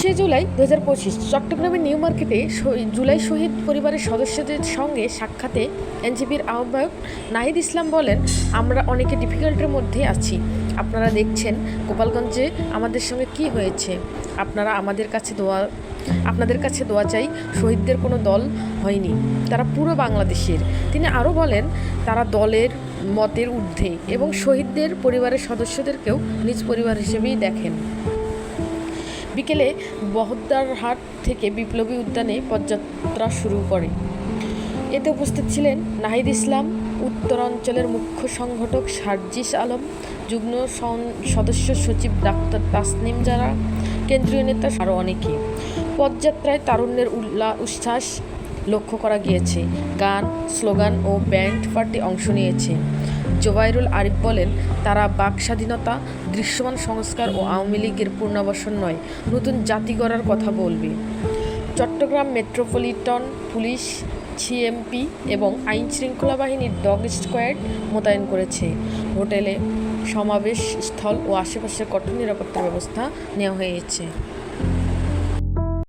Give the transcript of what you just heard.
একুশে জুলাই দু হাজার পঁচিশ চট্টগ্রামের নিউ মার্কেটে জুলাই শহীদ পরিবারের সদস্যদের সঙ্গে সাক্ষাতে এনজিপির আহ্বায়ক নাহিদ ইসলাম বলেন, আমরা অনেকে ডিফিকাল্টের মধ্যে আছি। আপনারা দেখছেন গোপালগঞ্জে আমাদের সঙ্গে কি হয়েছে। আপনারা আমাদের কাছে দোয়া, আপনাদের কাছে দোয়া চাই, শহীদদের কোনো দল হয়নি। তারা পুরো বাংলাদেশের। তিনি আরও বলেন, তারা দলের মতের ঊর্ধ্বে এবং শহীদদের পরিবারের সদস্যদেরকেও নিজ পরিবার হিসেবেই দেখেন। বিকেলে বহদ্দারহাট থেকে বিপ্লবী উদ্যানে পদযাত্রা শুরু করে। এতে উপস্থিত ছিলেন নাহিদ ইসলাম, উত্তরাঞ্চলের মুখ্য সংগঠক সার্জিস আলম, যুগ্ম সদস্য সচিব ডাক্তার তাসনিম যারা কেন্দ্রীয় নেতা আরও অনেকে। পদযাত্রায় তারুণ্যের উল্লা উচ্ছ্বাস লক্ষ্য করা গিয়েছে। গান, স্লোগান ও ব্যান্ড পার্টি অংশ নিয়েছে। জোবাইরুল আরিফ বলেন, তারা বাক স্বাধীনতা, দৃশ্যমান সংস্কার ও আওয়ামী লীগের পুনর্বাসন নয়, নতুন জাতি গড়ার কথা বলবে। চট্টগ্রাম মেট্রোপলিটন পুলিশ, সিএমপি এবং আইন শৃঙ্খলা বাহিনীর ডগ স্কোয়াড মোতায়েন করেছে। হোটেলে সমাবেশ স্থল ও আশেপাশের কঠোর নিরাপত্তা ব্যবস্থা নেওয়া হয়েছে।